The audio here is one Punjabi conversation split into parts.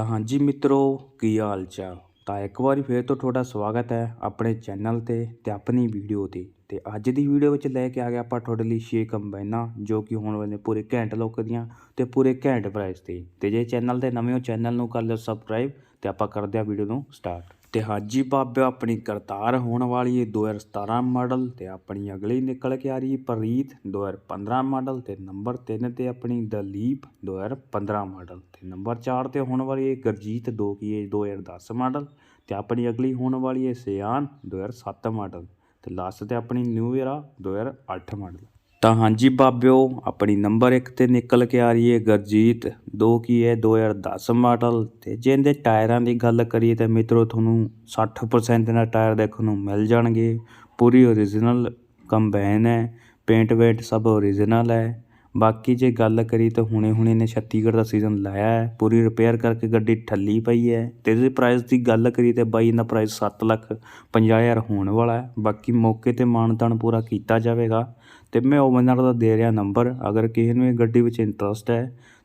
ਤਾਂ ਹਾਂਜੀ ਮਿੱਤਰੋ, ਕੀ ਹਾਲ ਚਾਲ? ਤਾਂ ਇੱਕ ਵਾਰੀ ਫੇਰ ਤੋਂ ਤੁਹਾਡਾ ਸਵਾਗਤ ਹੈ ਆਪਣੇ ਚੈਨਲ ਤੇ ਤੇ ਆਪਣੀ ਵੀਡੀਓ ਤੇ। ਤੇ ਅੱਜ ਦੀ ਵੀਡੀਓ ਵਿੱਚ ਲੈ ਕੇ ਆ ਗਿਆ ਆਪਾਂ ਤੁਹਾਡੇ ਲਈ ਛੇ ਕੰਬਾਈਨਾਂ, ਜੋ ਕਿ ਹੋਣ ਵਾਲੇ ਪੂਰੇ ਘੈਂਟ ਲੋਕ ਦੀਆਂ ਤੇ ਪੂਰੇ ਘੈਂਟ ਪ੍ਰਾਈਸ ਤੇ। ਤੇ ਜੇ ਚੈਨਲ ਤੇ ਨਵੇਂ ਹੋ, ਚੈਨਲ ਨੂੰ ਕਰ ਲਿਓ ਸਬਸਕ੍ਰਾਈਬ ਤੇ ਆਪਾਂ ਕਰਦੇ ਆ ਵੀਡੀਓ ਨੂੰ ਸਟਾਰਟ ਤੇ ਹਾਜੀ ਬਾਬਿਓ ਆਪਣੀ ਕਰਤਾਰ ਹੋਣ ਵਾਲੀ ਹੈ 2017 ਮਾਡਲ ਤੇ ਆਪਣੀ ਅਗਲੀ ਨਿਕਲ ਕੇ ਆ ਰਹੀ ਹੈ ਪ੍ਰੀਤ 2015 ਮਾਡਲ ਤੇ ਨੰਬਰ 3 ਤੇ ਆਪਣੀ ਦਲੀਪ 2015 ਮਾਡਲ ਤੇ ਨੰਬਰ 4 ਤੇ ਹੋਣ ਵਾਲੀ ਹੈ ਗਰਜੀਤ 2 ਕੀ ਹੈ 2010 ਮਾਡਲ ਤੇ ਆਪਣੀ ਅਗਲੀ ਹੋਣ ਵਾਲੀ ਹੈ ਸਿਆਨ 2007 ਮਾਡਲ ਤੇ ਲਾਸਟ ਤੇ ਆਪਣੀ ਨਿਊ ਏਰਾ 2008 ਮਾਡਲ। ਤਾਂ ਹਾਂਜੀ ਬਾਬਿਓ ਆਪਣੀ ਨੰਬਰ 1 ਤੇ ਨਿਕਲ ਕੇ ਆ ਰਹੀ ਹੈ ਗਰਜੀਤ। ਦੋ ਕੀ ਹੈ 2010 ਮਾਡਲ। ਤੇ ਜੇ ਇਹਦੇ ਟਾਇਰਾਂ ਦੀ ਗੱਲ ਕਰੀਏ ਤਾਂ ਮਿੱਤਰੋ, ਤੁਹਾਨੂੰ 60% ਦੇ ਟਾਇਰ ਦੇਖਣ ਨੂੰ ਮਿਲ ਜਾਣਗੇ। ਪੂਰੀ ਓਰੀਜਨਲ ਕੰਬਾਈਨ ਹੈ। ਪੇਂਟ ਵੇਟ ਸਭ ਓਰੀਜਨਲ ਹੈ। ਬਾਕੀ ਜੇ ਗੱਲ ਕਰੀ ਤਾਂ ਹੁਣੇ ਹੁਣੇ ਨੇ ਛੱਤੀਗੜ੍ਹ ਦਾ ਸੀਜ਼ਨ ਲਾਇਆ ਹੈ, ਪੂਰੀ ਰਿਪੇਅਰ ਕਰਕੇ ਗੱਡੀ ਠੱਲੀ ਪਈ ਹੈ ਤੇ ਇਹਦੇ ਪ੍ਰਾਈਸ ਦੀ ਗੱਲ ਕਰੀ ਤੇ ਬਾਈ ਦਾ ਪ੍ਰਾਈਸ 7 ਲੱਖ 50 ਹਜ਼ਾਰ ਹੋਣ ਵਾਲਾ ਹੈ, ਬਾਕੀ ਮੌਕੇ ਤੇ ਮਾਨਤਾਨ ਪੂਰਾ ਕੀਤਾ ਜਾਵੇਗਾ ਤੇ ਮੈਂ ਓਵਨਰ ਦਾ ਦੇ ਰਿਹਾ ਨੰਬਰ ਅਗਰ ਕਿਸੇ ਨੂੰ ਇਹ ਗੱਡੀ ਵਿੱਚ ਇੰਟਰਸਟ ਹੈ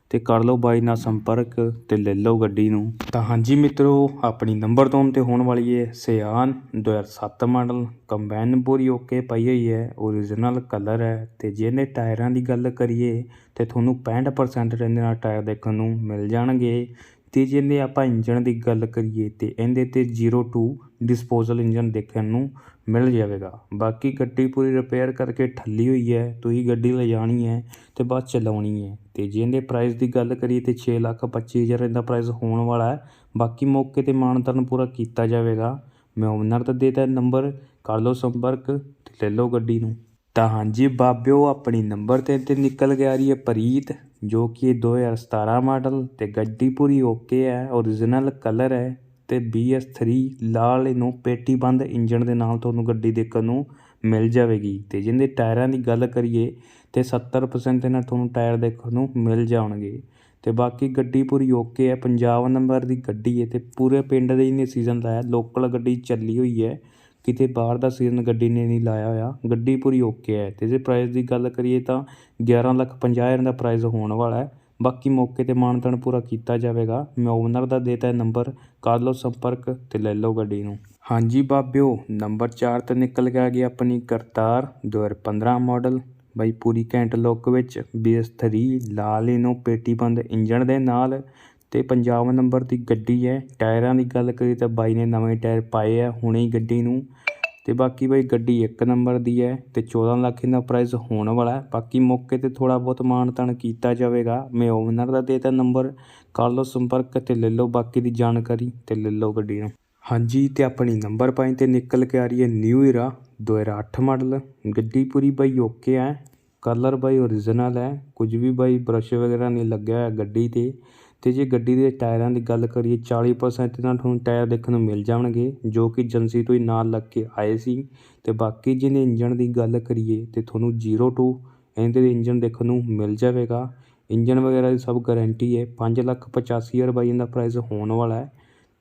ਤੇ ਕਰ ਲਓ ਬਾਈ ਨਾਲ ਸੰਪਰਕ ਤੇ ਲੈ ਲਓ ਗੱਡੀ ਨੂੰ। ਤਾਂ ਹਾਂਜੀ ਮਿੱਤਰੋ, ਆਪਣੀ ਨੰਬਰ ਤੋਂ ਤੇ ਹੋਣ ਵਾਲੀ ਹੈ ਸਿਆਨ 2007 ਮਾਡਲ। ਕੰਬਾਈਨ ਪੂਰੀ ਓਕੇ ਪਈ ਹੋਈ ਹੈ ਓਰੀਜਨਲ ਕਲਰ ਹੈ। ਤੇ ਜੇ ਟਾਇਰਾਂ ਦੀ ਗੱਲ ਕਰੀਏ, ਤੇ ਤੁਹਾਨੂੰ 65% ਰਹਿੰਦੇ ਨਾਲ ਟਾਇਰ ਦੇਖਣ ਨੂੰ ਮਿਲ ਜਾਣਗੇ। ਅਤੇ ਜੇ ਇਹਦੇ ਆਪਾਂ ਇੰਜਣ ਦੀ ਗੱਲ ਕਰੀਏ ਤਾਂ ਇਹਦੇ ਤੇ 02 ਡਿਸਪੋਜ਼ਲ ਇੰਜਣ ਦੇਖਣ ਨੂੰ ਮਿਲ ਜਾਵੇਗਾ। ਬਾਕੀ ਗੱਡੀ ਪੂਰੀ ਰਿਪੇਅਰ ਕਰਕੇ ਠੱਲੀ ਹੋਈ ਹੈ, ਤੁਸੀਂ ਗੱਡੀ ਲੈ ਹੈ ਅਤੇ ਬਸ ਚਲਾਉਣੀ ਹੈ। ਅਤੇ ਜੇ ਇਹਦੇ ਪ੍ਰਾਈਜ਼ ਦੀ ਗੱਲ ਕਰੀਏ ਤਾਂ ਛੇ ਲੱਖ 25 ਹਜ਼ਾਰ ਇਹਦਾ ਪ੍ਰਾਈਜ਼ ਹੋਣ ਵਾਲਾ ਹੈ। ਬਾਕੀ ਮੌਕੇ ਤੇ ਮਾਣ ਮਾਨਤਨ ਪੂਰਾ ਕੀਤਾ ਜਾਵੇਗਾ। ਮੈਂ ਓਨਰ ਦਾ ਦੇਤਾ ਨੰਬਰ ਕਰ ਲਓ ਸੰਪਰਕ ਤੇ ਲੈ ਲਓ ਗੱਡੀ ਨੂੰ। ਤਾਂ ਹਾਂਜੀ ਬਾਬਿਓ, ਆਪਣੀ ਨੰਬਰ ਤੇ ਤੇ ਨਿਕਲ ਕੇ ਆ ਰਹੀ ਹੈ ਪ੍ਰੀਤ। ਜੋ ਕਿ 2017 ਮਾਡਲ ਤੇ ਗੱਡੀ ਪੂਰੀ ਓਕੇ ਹੈ ਓਰੀਜਨਲ ਕਲਰ ਹੈ ਤੇ BS3 ਲਾਲ ਨੂੰ ਪੇਟੀ ਬੰਦ ਇੰਜਨ ਦੇ ਨਾਲ ਤੁਹਾਨੂੰ ਗੱਡੀ ਦੇਖਣ ਨੂੰ ਮਿਲ ਜਾਵੇਗੀ। ਤੇ ਜਿੰਦੇ ਟਾਇਰਾਂ ਦੀ ਗੱਲ ਕਰੀਏ ਤੇ 70% ਦੇ ਨਾਲ ਤੁਹਾਨੂੰ ਟਾਇਰ ਦੇਖਣ ਨੂੰ ਮਿਲ ਜਾਣਗੇ। ਤੇ ਬਾਕੀ ਗੱਡੀ ਪੂਰੀ ਓਕੇ ਹੈ ਪੰਜਾਬ ਨੰਬਰ ਦੀ ਗੱਡੀ ਹੈ ਤੇ ਪੂਰੇ ਪਿੰਡ ਦੇ ਇਹਨੇ ਸੀਜ਼ਨ ਲਾਇਆ ਲੋਕਲ ਗੱਡੀ ਚੱਲੀ ਹੋਈ ਹੈ। ਕਿਤੇ ਬਾਹਰ ਦਾ ਸੀਜ਼ਨ ਗੱਡੀ ਨੇ ਨਹੀਂ ਲਾਇਆ ਹੋਇਆ, ਗੱਡੀ ਪੂਰੀ ਓਕੇ ਹੈ ਅਤੇ ਜੇ ਪ੍ਰਾਈਜ਼ ਦੀ ਗੱਲ ਕਰੀਏ ਤਾਂ 11 ਲੱਖ 50 ਹਜ਼ਾਰ ਦਾ ਪ੍ਰਾਈਜ਼ ਹੋਣ ਵਾਲਾ ਹੈ। ਬਾਕੀ ਮੌਕੇ ਤੇ ਮਾਨਤਨ ਪੂਰਾ ਕੀਤਾ ਜਾਵੇਗਾ। ਮੈਂ ਓਨਰ ਦਾ ਦੇਤਾ ਨੰਬਰ ਕਰ ਲਓ ਸੰਪਰਕ ਅਤੇ ਲੈ ਲਓ ਗੱਡੀ ਨੂੰ। ਹਾਂਜੀ ਬਾਬਿਓ ਨੰਬਰ 4 ਤੇ ਨਿਕਲ ਕੇ ਆ ਗਈ ਆਪਣੀ ਕਰਤਾਰ 2015 ਮਾਡਲ ਬਾਈ ਪੂਰੀ ਘੈਂਟ ਲੁੱਕ ਵਿੱਚ BS3 ਲਾਲ ਇਹਨੂੰ ਪੇਟੀ ਬੰਦ ਇੰਜਣ ਦੇ ਨਾਲ। ਤੇ ਪੰਜਾਬ ਨੰਬਰ ਦੀ ਗੱਡੀ ਹੈ। ਟਾਇਰਾਂ ਦੀ ਗੱਲ ਕਰੀ ਤਾਂ ਬਾਈ ਨੇ ਨਵੇਂ ਟਾਇਰ ਪਾਏ ਆ, ਹੁਣੇ ਹੀ ਗੱਡੀ ਨੂੰ। ਤੇ ਬਾਕੀ ਬਾਈ ਗੱਡੀ ਇੱਕ ਨੰਬਰ ਦੀ ਹੈ ਤੇ 14 ਲੱਖ ਇਹਦਾ ਪ੍ਰਾਈਸ ਹੋਣ ਵਾਲਾ ਬਾਕੀ ਮੌਕੇ ਤੇ ਥੋੜਾ ਬਹੁਤ ਮਾਣ ਤਾਣ ਕੀਤਾ ਜਾਵੇਗਾ। ਮੈਂ ਓਨਰ ਦਾ ਦੇਤਾ ਨੰਬਰ, ਕਰ ਲਓ ਸੰਪਰਕ ਤੇ ਲੈ ਲਓ ਬਾਕੀ ਦੀ ਜਾਣਕਾਰੀ ਤੇ ਲੈ ਲਓ ਗੱਡੀ ਨੂੰ। ਹਾਂਜੀ, ਤੇ ਆਪਣੀ ਨੰਬਰ ਪਾਈ ਤੇ ਨਿਕਲ ਕੇ ਆ ਰਹੀ ਹੈ ਨਿਊ ਏਰਾ 2008 ਮਾਡਲ ਗੱਡੀ ਪੂਰੀ ਬਾਈ ਓਕੇ ਹੈ। ਕਲਰ ਬਾਈ ਓਰੀਜਨਲ ਹੈ। ਕੁਝ ਵੀ ਬਾਈ ਬ੍ਰਸ਼ ਵਗੈਰਾ ਨਹੀਂ ਲੱਗਿਆ ਹੋਇਆ ਗੱਡੀ ਤੇ। ਅਤੇ ਜੇ ਗੱਡੀ ਦੇ ਟਾਇਰਾਂ ਦੀ ਗੱਲ ਕਰੀਏ 40% ਨਾਲ ਤੁਹਾਨੂੰ ਟਾਇਰ ਦੇਖਣ ਨੂੰ ਮਿਲ ਜਾਣਗੇ, ਜੋ ਕਿ ਏਜੰਸੀ ਤੋਂ ਹੀ ਨਾਲ ਲੱਗ ਕੇ ਆਏ ਸੀ। ਅਤੇ ਬਾਕੀ ਜਿਹਨੇ ਇੰਜਣ ਦੀ ਗੱਲ ਕਰੀਏ, ਤਾਂ ਤੁਹਾਨੂੰ 02 ਇਹਦੇ ਦੇ ਇੰਜਨ ਦੇਖਣ ਨੂੰ ਮਿਲ ਜਾਵੇਗਾ। ਇੰਜਣ ਵਗੈਰਾ ਦੀ ਸਭ ਗਰੰਟੀ ਹੈ, ਪੰਜ ਲੱਖ 85 ਹਜ਼ਾਰ ਬਾਈ ਇਹਦਾ ਪ੍ਰਾਈਜ਼ ਹੋਣ ਵਾਲਾ ਹੈ।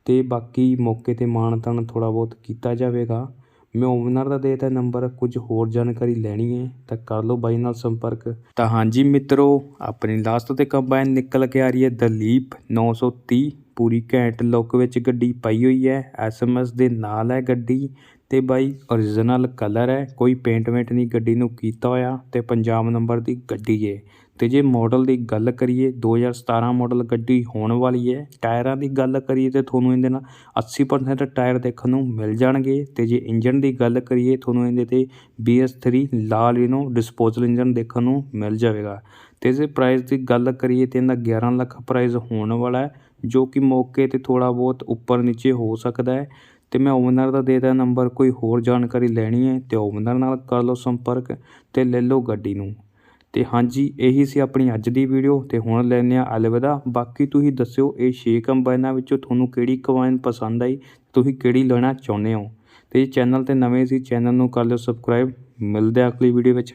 ਅਤੇ ਬਾਕੀ ਮੌਕੇ ਤੇ ਮਾਣ ਮਾਨਤਾਨ ਥੋੜ੍ਹਾ ਬਹੁਤ ਕੀਤਾ ਜਾਵੇਗਾ। ਮੈਂ ਓਨਰ ਦਾ ਦੇਤਾ ਨੰਬਰ, ਕੁਝ ਹੋਰ ਜਾਣਕਾਰੀ ਲੈਣੀ ਹੈ ਤਾਂ ਕਰ ਲਓ ਬਾਈ ਨਾਲ ਸੰਪਰਕ। ਤਾਂ ਹਾਂਜੀ ਮਿੱਤਰੋ, ਆਪਣੀ ਲਾਸਟ ਤੇ ਕੰਬਾਈਨ ਨਿਕਲ ਕੇ ਆ ਰਹੀ ਹੈ ਦਲੀਪ 930 ਪੂਰੀ ਘੈਂਟ ਲੁੱਕ ਵਿੱਚ ਗੱਡੀ ਪਾਈ ਹੋਈ ਹੈ ਐਸਐਮਐਸ ਦੇ ਨਾਲ ਹੈ ਗੱਡੀ। ਤੇ ਬਾਈ origignal ਕਲਰ ਹੈ। ਕੋਈ ਪੇਂਟ ਵੇਂਟ ਨਹੀਂ, ਗੱਡੀ ਨੂੰ ਕੀਤਾ ਹੋਇਆ ਤੇ ਪੰਜਾਬ ਨੰਬਰ ਦੀ ਗੱਡੀ ਹੈ ਤੇ ਜੇ ਮਾਡਲ ਦੀ ਗੱਲ ਕਰੀਏ 2017 ਮਾਡਲ ਗੱਡੀ ਹੋਣ ਵਾਲੀ ਹੈ ਟਾਇਰਾਂ ਦੀ ਗੱਲ ਕਰੀਏ ਤੇ ਤੁਹਾਨੂੰ ਇਹਦੇ ਨਾਲ 80% ਟਾਇਰ ਦੇਖਣ ਨੂੰ ਮਿਲ ਜਾਣਗੇ। ਤੇ ਜੇ ਇੰਜਨ ਦੀ ਗੱਲ ਕਰੀਏ, ਤੁਹਾਨੂੰ ਇਹਦੇ ਤੇ BS3 ਲਾਲ ਇਹਨੂੰ ਡਿਸਪੋਜ਼ਲ ਇੰਜਨ ਦੇਖਣ ਨੂੰ ਮਿਲ ਜਾਵੇਗਾ। ਤੇ ਜੇ ਪ੍ਰਾਈਸ ਦੀ ਗੱਲ ਕਰੀਏ ਤੇ ਇਹਦਾ 11 ਲੱਖ ਪ੍ਰਾਈਸ ਹੋਣ ਵਾਲਾ ਹੈ, ਜੋ ਕਿ ਮੌਕੇ ਤੇ ਥੋੜਾ ਬਹੁਤ ਉੱਪਰ ਨੀਚੇ ਹੋ ਸਕਦਾ ਹੈ। ਅਤੇ ਮੈਂ ਓਨਰ ਦਾ ਦੇ ਦੇਤਾ ਨੰਬਰ ਕੋਈ ਹੋਰ ਜਾਣਕਾਰੀ ਲੈਣੀ ਹੈ ਤੇ ਓਨਰ ਨਾਲ ਕਰ ਲਓ ਸੰਪਰਕ ਅਤੇ ਲੈ ਲਓ ਗੱਡੀ ਨੂੰ। ਅਤੇ ਹਾਂਜੀ, ਇਹੀ ਸੀ ਆਪਣੀ ਅੱਜ ਦੀ ਵੀਡੀਓ ਅਤੇ ਹੁਣ ਲੈਂਦੇ ਹਾਂ ਅਲਵਿਦਾ। ਬਾਕੀ ਤੁਸੀਂ ਦੱਸਿਓ ਇਹ ਛੇ ਕੰਬਾਈਨਾਂ ਵਿੱਚੋਂ ਤੁਹਾਨੂੰ ਕਿਹੜੀ ਕੰਬਾਈਨ ਪਸੰਦ ਆਈ, ਤੁਸੀਂ ਕਿਹੜੀ ਲੈਣਾ ਚਾਹੁੰਦੇ ਹੋ। ਅਤੇ ਚੈਨਲ ਤੇ ਨਵੇਂ ਸੀ ਚੈਨਲ ਨੂੰ ਕਰ ਲਿਓ ਸਬਸਕ੍ਰਾਈਬ ਮਿਲਦੇ ਆ ਅਗਲੀ ਵੀਡੀਓ ਵਿੱਚ।